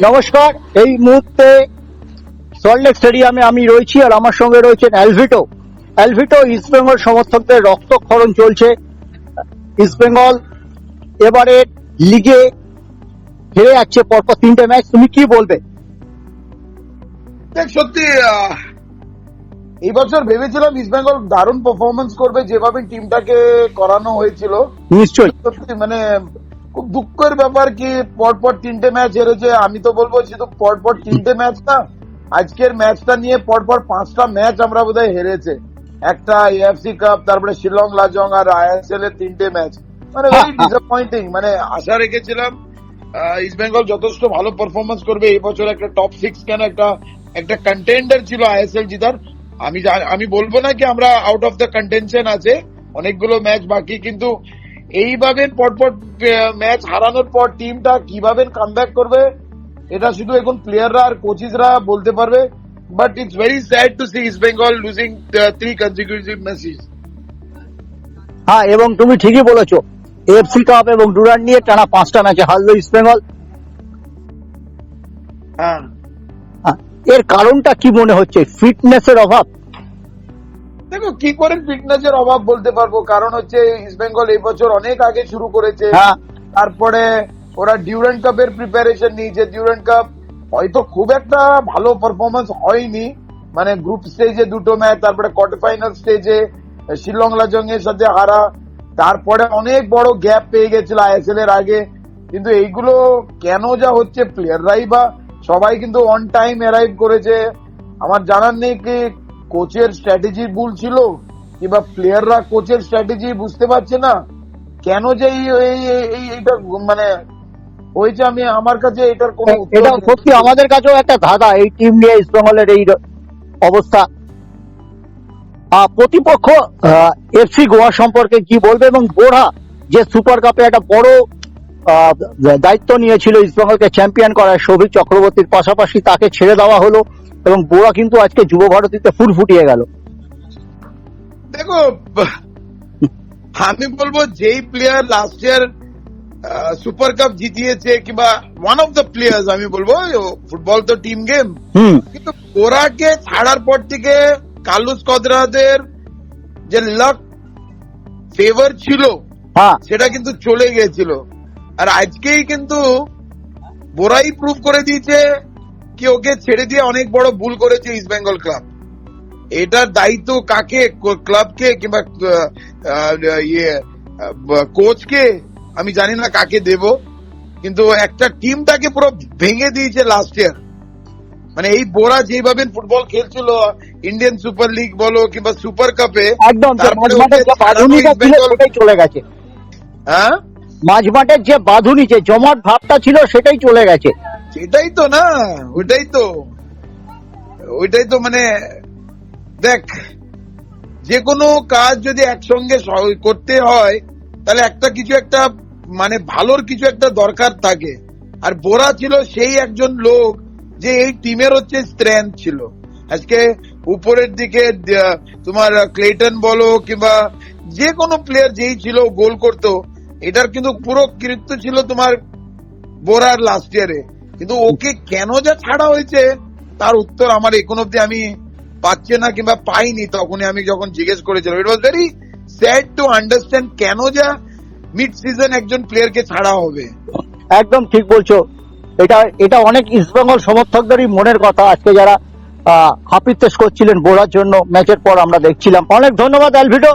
নমস্কার এই মুহূর্তে সল্টলেক স্টেডিয়ামে আমি রয়েছি আর আমার সঙ্গে রয়েছেন অ্যালভিটো অ্যালভিটো ইস্টবেঙ্গল সমর্থকদের রক্তক্ষরণ চলছে। ইস্টবেঙ্গল এবারে লিগে হেরে যাচ্ছে পরপর তিনটে ম্যাচ। তুমি কি বলবে? দেখ সত্যি এই বছর ভেবেছিলাম ইস্ট বেঙ্গল দারুণ পারফরমেন্স করবে যেভাবে টিমটাকে করানো হয়েছিল। নিশ্চয়ই। মানে খুব দুঃখের ব্যাপার কি পরপর তিনটে ম্যাচ হেরেছে। আমি তো বলব শুধু পরপর তিনটে ম্যাচ না আজকের ম্যাচটা নিয়ে পরপর পাঁচটা ম্যাচ আমরা বোধহয় হেরেছে। একটা এএফসি কাপ তারপরে শিলং লাজং আর আইএসএল এর তিনটে ম্যাচ। মানে ভেরি ডিসঅ্যাপয়েন্টিং মানে আশা রেখেছিলাম ইস্ট বেঙ্গল যথেষ্ট ভালো পারফরমেন্স করবে। এই বছর একটা টপ সিক্স কেন একটা একটা কন্টেন্ডার ছিল আইএসএল জিতার। আমি আমি বলব না কি আমরা আউট অফ দ্য কন্টেনশন আছে অনেকগুলো ম্যাচ বাকি কিন্তু এইভাবে পরপর ম্যাচ হারানোর পর টিমটা কীভাবে কামব্যাক করবে এটা শুধু এখন প্লেয়াররা আর কোচিসরা বলতে পারবে but it's very sad to see East Bengal losing three consecutive matches হ্যাঁ এবং তুমি ঠিকই বলেছ এফসি কাপ এবং ডুরান নিয়ে টানা পাঁচটা ম্যাচে হারলো ইস্টবেঙ্গল হ্যাঁ। হ্যাঁ, এর কারণটা কি মনে হচ্ছে? ফিটনেসের অভাব? কি করে ফিটনেস এর অভাব বলতে পারব। কারণ হচ্ছে ইস্ট বেঙ্গল এই বছর অনেক আগে শুরু করেছে। হ্যাঁ। তারপরে ওরা ডিউরেন্ট কাপের প্রিপারেশন নিয়েছে। ডিউরেন্ট কাপ হয়তো খুব একটা ভালো পারফরমেন্স হয়নি। মানে গ্রুপ স্টেজে দুটো ম্যাচ তারপরে কোয়ার্টার ফাইনাল স্টেজে শিলং লাজং এর সাথে হারা। তারপরে অনেক বড় গ্যাপ পেয়ে গেছিল আইএসএল এর আগে। কিন্তু এইগুলো কেন যা হচ্ছে প্লেয়াররাই বা সবাই কিন্তু অন টাইম অ্যারাইভ করেছে। আমার জানার নেই কি কোচের স্ট্র্যাটেজি ভুল ছিল? কিংবা প্লেয়াররা কোচের স্ট্র্যাটেজি বুঝতে পারছে না? কেন যে এই এই- এই- এই- এইটা মানে হয়েছে? আমি আমার কাছে এটার কোনো এটা সত্যি আমাদের কাছেও একটা ধাঁধা এই টিম নিয়ে এই অবস্থা। প্রতিপক্ষ এফসি গোয়া সম্পর্কে কি বলবে? এবং বোরা যে সুপার কাপে একটা বড় দায়িত্ব নিয়েছিল ইস্টবেঙ্গলকে চ্যাম্পিয়ন করার সৌভিক চক্রবর্তীর পাশাপাশি তাকে ছেড়ে দেওয়া হলো। এবং বোরা কিন্তু আজকে যুব ভারতীতে ফুট ফুটিয়ে গেল। দেখো আমি বলব যেই player last year super cup জিতিয়েছে কিংবা ওয়ান অফ দ্য প্লেয়ার্স আমি বলব ফুটবল তো টিম গেম কিন্তু ওরাকে ছাড়ার পর থেকে কার্লুস কদরাদের যে লাক ফেভার ছিল হ্যাঁ। সেটা কিন্তু চলে গিয়েছিল। আর আজকেই কিন্তু বোরাই প্রুভ করে দিয়েছে কি ওকে ছেড়ে দিয়ে অনেক বড় ভুল করেছে ইস্ট বেঙ্গল ক্লাব এটার দায়িত্ব কাকে? ক্লাবকে কিংবা ইয়ে কোচকে আমি জানি না কাকে দেব। কিন্তু একটা টিমটাকে পুরো ভেঙে দিয়েছে লাস্ট ইয়ার মানে এই বোরা যেভাবে ফুটবল খেলছিল ইন্ডিয়ান সুপার লিগ বলো কিংবা সুপার কাপে একদম চলে গেছে। হ্যাঁ? মাঝমাঠের যে বাঁধুনি যে জমাট ভাবটা ছিল সেটাই চলে গেছে। সেটাই তো না, ওইটাই তো। ওইটাই তো মানে দেখ, যে কোনো কাজ যদি একসঙ্গে করতে হয়, তাহলে একটা কিছু একটা মানে ভালোর কিছু একটা দরকার থাকে। আর বোরা ছিল সেই একজন লোক যে এই টিমের হচ্ছে স্ট্রেংথ ছিল। আজকে উপরের দিকে তোমার ক্লেটন বলো কিংবা যে কোনো প্লেয়ার যেই ছিল গোল করতো, এটার কিন্তু পুরো কৃত্য ছিল তোমার বোরার লাস্ট ইয়ারে কিন্তু ওকে কেন যা ছাড়া হয়েছে তার উত্তর আমার এখন অব্দি আমি পাচ্ছে না কিংবা পাইনি। তখনই আমি যখন জিজ্ঞেস করেছিলাম it was very sad to understand কেন যা মিড সিজন একজন প্লেয়ারকে ছাড়া হবে। একদম ঠিক বলছো। এটা এটা অনেক ইস্টবেঙ্গল সমর্থকদেরই মনের কথা। আজকে যারা আহ, হাপিত্তেশ করছিলেন বোড়ার জন্য ম্যাচের পর আমরা দেখছিলাম। অনেক ধন্যবাদ অ্যালভিডো।